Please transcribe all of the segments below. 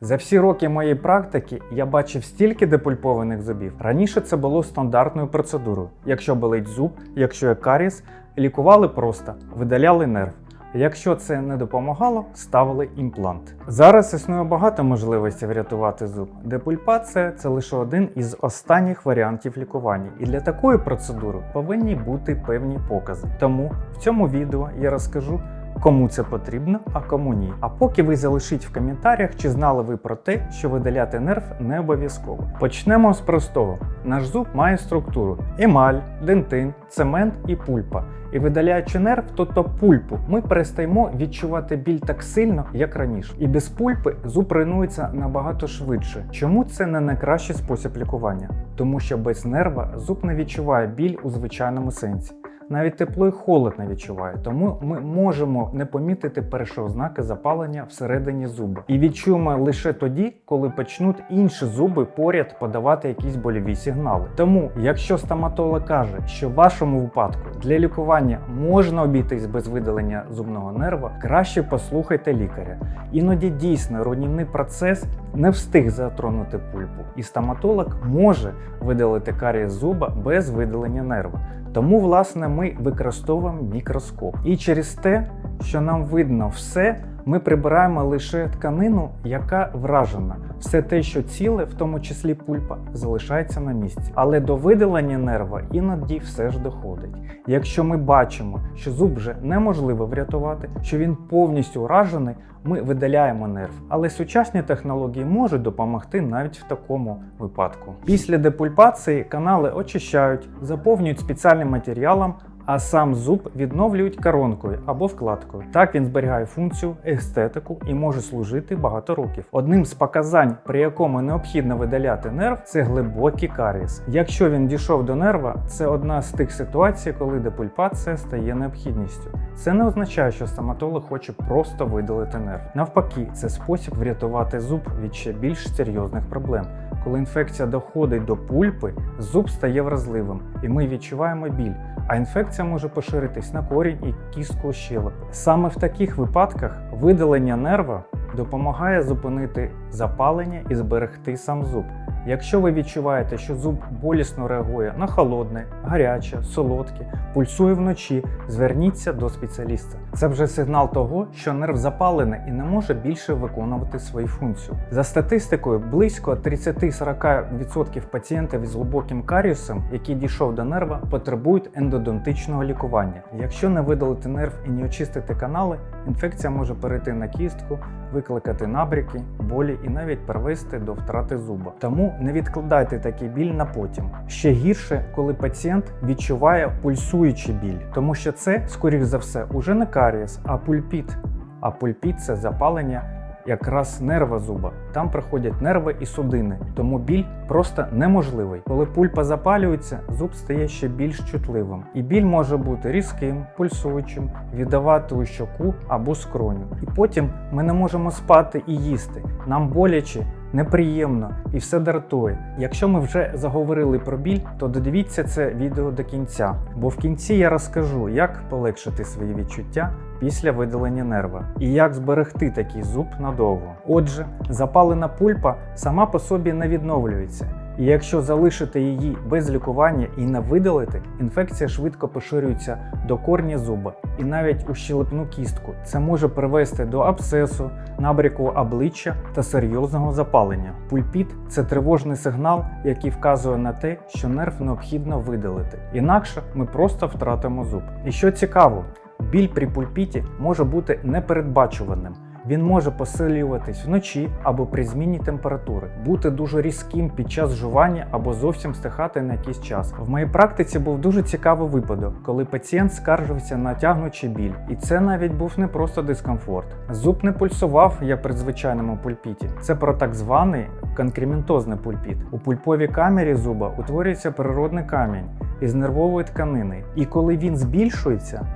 За всі роки моєї практики я бачив стільки депульпованих зубів. Раніше це було стандартною процедурою. Якщо болить зуб, якщо є каріс, лікували просто, видаляли нерв. Якщо це не допомагало, ставили імплант. Зараз існує багато можливостей врятувати зуб. Депульпація це лише один із останніх варіантів лікування, і для такої процедури повинні бути певні покази. Тому в цьому відео я розкажу. Кому це потрібно, а кому ні. А поки ви залишіть в коментарях, чи знали ви про те, що видаляти нерв не обов'язково. Почнемо з простого. Наш зуб має структуру: емаль, дентин, цемент і пульпа. І видаляючи нерв, тобто пульпу, ми перестаємо відчувати біль так сильно, як раніше. І без пульпи зуб руйнується набагато швидше. Чому це не найкращий спосіб лікування? Тому що без нерва зуб не відчуває біль у звичайному сенсі. Навіть тепло і холод не відчуває, тому ми можемо не помітити перші ознаки запалення всередині зуба. І відчуємо лише тоді, коли почнуть інші зуби поряд подавати якісь больові сигнали. Тому, якщо стоматолог каже, що в вашому випадку для лікування можна обійтись без видалення зубного нерва, краще послухайте лікаря. Іноді дійсно руйнівний процес не встиг затронути пульпу, і стоматолог може видалити карієс зуба без видалення нерва. Тому, власне, ми використовуємо мікроскоп. І через те, що нам видно все, ми прибираємо лише тканину, яка вражена. Все те, що ціле, в тому числі пульпа, залишається на місці. Але до видалення нерва іноді все ж доходить. Якщо ми бачимо, що зуб вже неможливо врятувати, що він повністю уражений, ми видаляємо нерв. Але сучасні технології можуть допомогти навіть в такому випадку. Після депульпації канали очищають, заповнюють спеціальним матеріалом. А сам зуб відновлюють коронкою або вкладкою. Так він зберігає функцію, естетику і може служити багато років. Одним з показань, при якому необхідно видаляти нерв, це глибокий карієс. Якщо він дійшов до нерва, це одна з тих ситуацій, коли депульпація стає необхідністю. Це не означає, що стоматолог хоче просто видалити нерв. Навпаки, це спосіб врятувати зуб від ще більш серйозних проблем. Коли інфекція доходить до пульпи, зуб стає вразливим, і ми відчуваємо біль. А інфекція може поширитись на корінь і кістку щелепи. Саме в таких випадках видалення нерва допомагає зупинити запалення і зберегти сам зуб. Якщо ви відчуваєте, що зуб болісно реагує на холодне, гаряче, солодке, пульсує вночі, зверніться до спеціаліста. Це вже сигнал того, що нерв запалений і не може більше виконувати свою функцію. За статистикою, близько 30-40% пацієнтів із глибоким каріусом, який дійшов до нерва, потребують ендодонтичного лікування. Якщо не видалити нерв і не очистити канали, інфекція може перейти на кістку, викликати набряки, болі і навіть привести до втрати зуба. Тому не відкладайте такий біль на потім. Ще гірше, коли пацієнт відчуває пульсуючий біль, тому що це, скоріш за все, уже не карієс, а пульпіт. А пульпіт це запалення якраз нерва зуба. Там проходять нерви і судини, тому біль просто неможливий. Коли пульпа запалюється, зуб стає ще більш чутливим. І біль може бути різким, пульсуючим, віддавати у щоку або скроню. І потім ми не можемо спати і їсти. Нам боляче. Неприємно і все дратує. Якщо ми вже заговорили про біль, то додивіться це відео до кінця, бо в кінці я розкажу, як полегшити свої відчуття після видалення нерва і як зберегти такий зуб надовго. Отже, запалена пульпа сама по собі не відновлюється. І якщо залишити її без лікування і не видалити, інфекція швидко поширюється до корня зуба і навіть у щелепну кістку. Це може привести до абсцесу, набряку обличчя та серйозного запалення. Пульпіт це тривожний сигнал, який вказує на те, що нерв необхідно видалити. Інакше ми просто втратимо зуб. І що цікаво, біль при пульпіті може бути непередбачуваним. Він може посилюватись вночі або при зміні температури, бути дуже різким під час жування або зовсім стихати на якийсь час. В моїй практиці був дуже цікавий випадок, коли пацієнт скаржився на тягнучий біль, і це навіть був не просто дискомфорт. Зуб не пульсував, як при звичайному пульпіті. Це про так званий конкрементозний пульпіт. У пульповій камері зуба утворюється природний камінь із нервової тканини, і коли він збільшується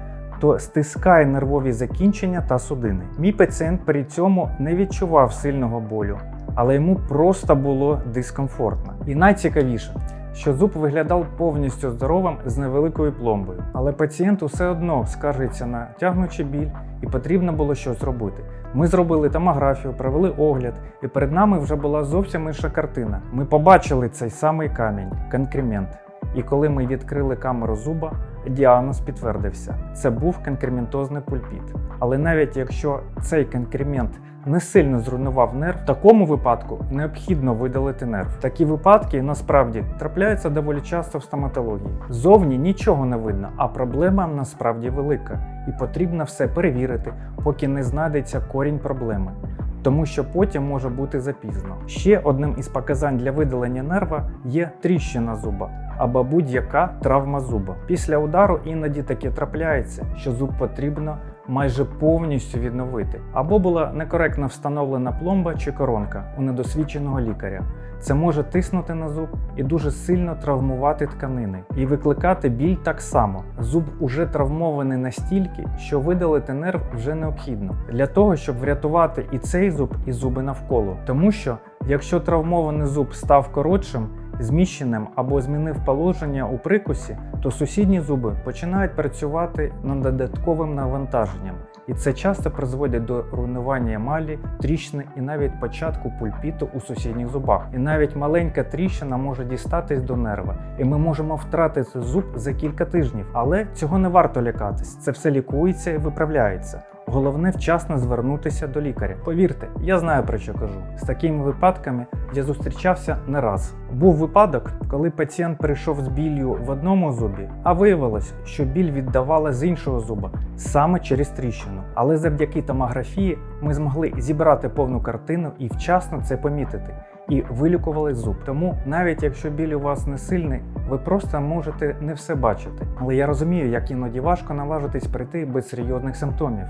то стискає нервові закінчення та судини. Мій пацієнт при цьому не відчував сильного болю, але йому просто було дискомфортно. І найцікавіше, що зуб виглядав повністю здоровим з невеликою пломбою. Але пацієнт усе одно скаржиться на тягнучий біль і потрібно було щось робити. Ми зробили томографію, провели огляд, і перед нами вже була зовсім інша картина. Ми побачили цей самий камінь конкремент. І коли ми відкрили камеру зуба, діагноз підтвердився. Це був конкрементозний пульпіт. Але навіть якщо цей конкремент не сильно зруйнував нерв, в такому випадку необхідно видалити нерв. Такі випадки насправді трапляються доволі часто в стоматології. Зовні нічого не видно, а проблема насправді велика, і потрібно все перевірити, поки не знайдеться корінь проблеми. Тому що потім може бути запізно. Ще одним із показань для видалення нерва є тріщина зуба або будь-яка травма зуба. Після удару іноді таке трапляється, що зуб потрібно майже повністю відновити, або була некоректно встановлена пломба чи коронка у недосвідченого лікаря. Це може тиснути на зуб і дуже сильно травмувати тканини і викликати біль так само. Зуб уже травмований настільки, що видалити нерв вже необхідно для того, щоб врятувати і цей зуб, і зуби навколо. Тому що якщо травмований зуб став коротшим, зміщеним або змінив положення у прикусі, то сусідні зуби починають працювати над додатковим навантаженням, і це часто призводить до руйнування емалі, тріщини і навіть початку пульпіту у сусідніх зубах. І навіть маленька тріщина може дістатись до нерва, і ми можемо втратити зуб за кілька тижнів. Але цього не варто лякатись. Це все лікується і виправляється. Головне вчасно звернутися до лікаря. Повірте, я знаю про що кажу. З такими випадками я зустрічався не раз. Був випадок, коли пацієнт прийшов з біллю в одному зубі, а виявилось, що біль віддавала з іншого зуба саме через тріщину. Але завдяки томографії ми змогли зібрати повну картину і вчасно це помітити. І вилікували зуб. Тому навіть якщо біль у вас не сильний, ви просто можете не все бачити. Але я розумію, як іноді важко наважитись прийти без серйозних симптомів,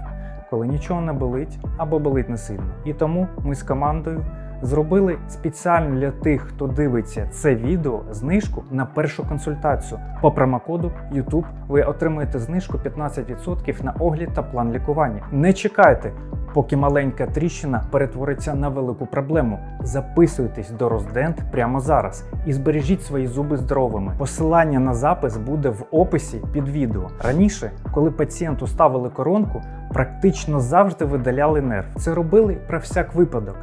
коли нічого не болить або болить не сильно. І тому ми з командою зробили спеціально для тих, хто дивиться це відео, знижку на першу консультацію. По промокоду YouTube ви отримаєте знижку 15% на огляд та план лікування. Не чекайте. Поки маленька тріщина перетвориться на велику проблему, записуйтесь до Роздент прямо зараз і збережіть свої зуби здоровими. Посилання на запис буде в описі під відео. Раніше, коли пацієнту ставили коронку, практично завжди видаляли нерв. Це робили про всяк випадок,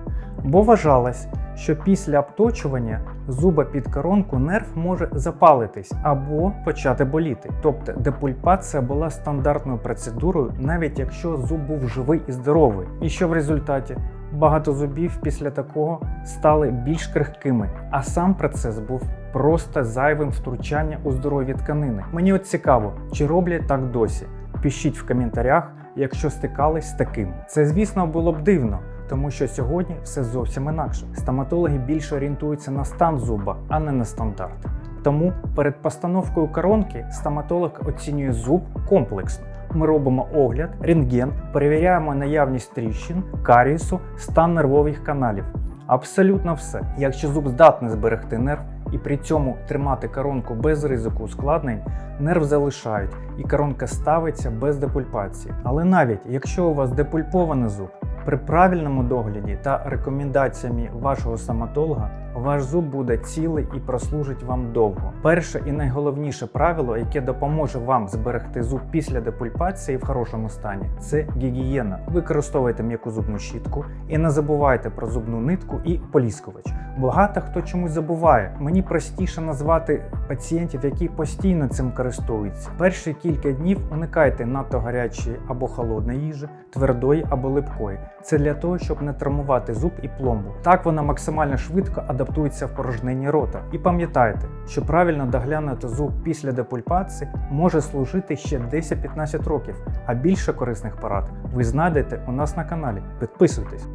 бо вважалось, що після обточування зуба під коронку нерв може запалитись або почати боліти. Тобто депульпація була стандартною процедурою, навіть якщо зуб був живий і здоровий. І що в результаті? Багато зубів після такого стали більш крихкими, а сам процес був просто зайвим втручанням у здорові тканини. Мені от цікаво, чи роблять так досі. Пишіть в коментарях, якщо стикались з таким. Це, звісно, було б дивно. Тому що сьогодні все зовсім інакше. Стоматологи більше орієнтуються на стан зуба, а не на стандарт. Тому перед постановкою коронки стоматолог оцінює зуб комплексно. Ми робимо огляд, рентген, перевіряємо наявність тріщин, карієсу, стан нервових каналів. Абсолютно все. Якщо зуб здатний зберегти нерв і при цьому тримати коронку без ризику ускладнень, нерв залишають і коронка ставиться без депульпації. Але навіть якщо у вас депульпований зуб, при правильному догляді та рекомендаціями вашого стоматолога ваш зуб буде цілий і прослужить вам довго. Перше і найголовніше правило, яке допоможе вам зберегти зуб після депульпації в хорошому стані, це гігієна. Використовуйте м'яку зубну щітку і не забувайте про зубну нитку і поліскувач. Багато хто чомусь забуває. Мені простіше назвати пацієнтів, які постійно цим користуються. Перші кілька днів уникайте надто гарячої або холодної їжі, твердої або липкої. Це для того, щоб не травмувати зуб і пломбу. Так вона максимально швидко адаптується в порожненні рота. І пам'ятайте, що правильно доглянути зуб після депульпації може служити ще 10-15 років, а більше корисних порад ви знайдете у нас на каналі. Підписуйтесь!